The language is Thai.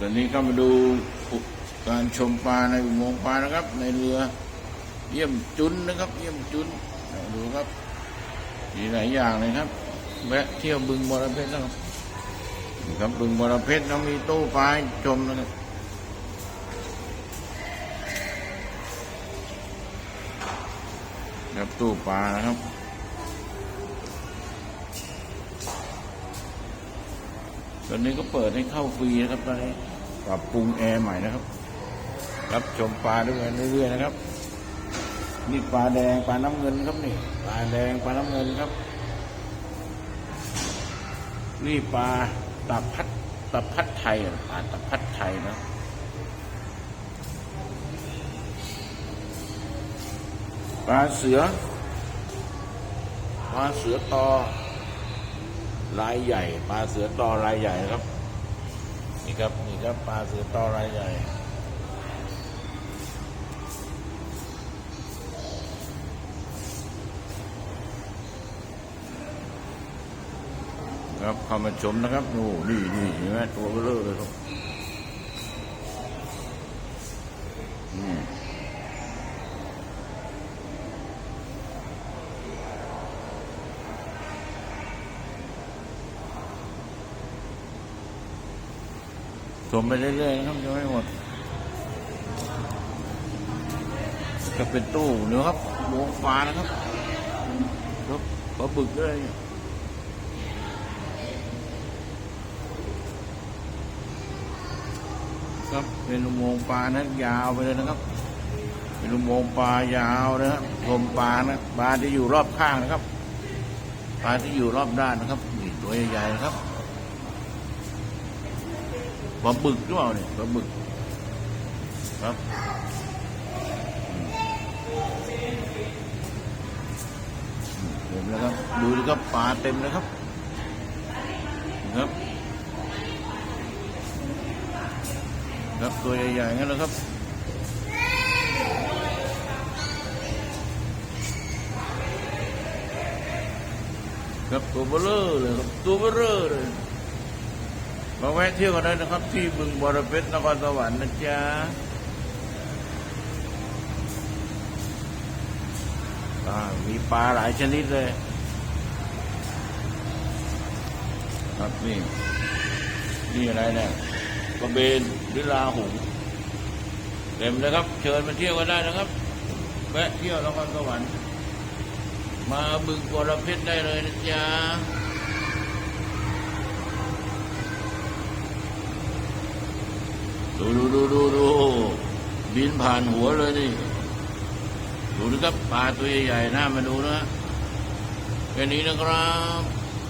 ตอนนี้ก็มาดูการชมปลาในอุโมงค์ปลานะครับ ในเรือเยี่ยมจุนนะครับ เยี่ยมจุนดูครับมีหลายอย่างเลยครับแวะเที่ยวบึงบรเพชรนะครับนี่ครับบึงบรเพชรเรามีตู้ปลาชมนะครับครับตู้ปลานะครับ ตอนนี้ก็เปิดให้เข้าฟรีนะครับตอนนี้ปรับปรุงแอร์ใหม่นะครับ รับชมปลาด้วยกันเรื่อยๆนะครับ นี่ปลาแดงปลาน้ำเงินครับนี่ปลาแดงปลาน้ำเงินครับ นี่ปลาตะพัดตะพัดไทยอะปลาตะพัดไทยนะปลาเสือปลาเสือตอ ลายใหญ่ปลาเสือตอลายใหญ่ครับ นี่ครับนี่ครับปลาเสือตอลายใหญ่ครับเข้ามาชมนะครับโอ้นี่นี่เห็นไหมตัวเบลอเลยครับ ชมไปเรื่อยๆนะครับยังไม่หมดก็เป็นตู้เนื้อครับวงฟ้านะครับครับปลาบึกด้วยครับเป็นอุโมงปลานะยาวไปเลยนะครับ เป็นอุโมงปลายาวนะครับชมปลานะปลาที่อยู่รอบข้างนะครับปลาที่อยู่รอบด้านนะครับนี่ตัวใหญ่ๆนะครับ ลาบึกหรือเปล่าเนี่ยปลาบึกครับอืมเต็มแล้วครับ ดูดิครับปลาเต็มเลยครับครับครับตัวใหญ่ๆงั้นนะครับครับตัวเบลอเลยครับตัวเบลอเลย มาแวะเที่ยวกันได้นะครับ ที่บึงบรเพชรนครสวรรค์นะจ๊ะมีปลาหลายชนิดเลย ครับนี่ นี่อะไรเนี่ยกระเบนหรือลาหูเต็มเลยครับ เชิญมาเที่ยวกันได้นะครับแวะเที่ยวนครสวรรค์มาบึงบรเพชรได้เลยนะจ๊ะ ดูดูดูดูดูบินผ่านหัวเลยนี่ ดูนะครับปลาตัวใหญ่ๆน่ามาดูนะแค่นี้นะครับ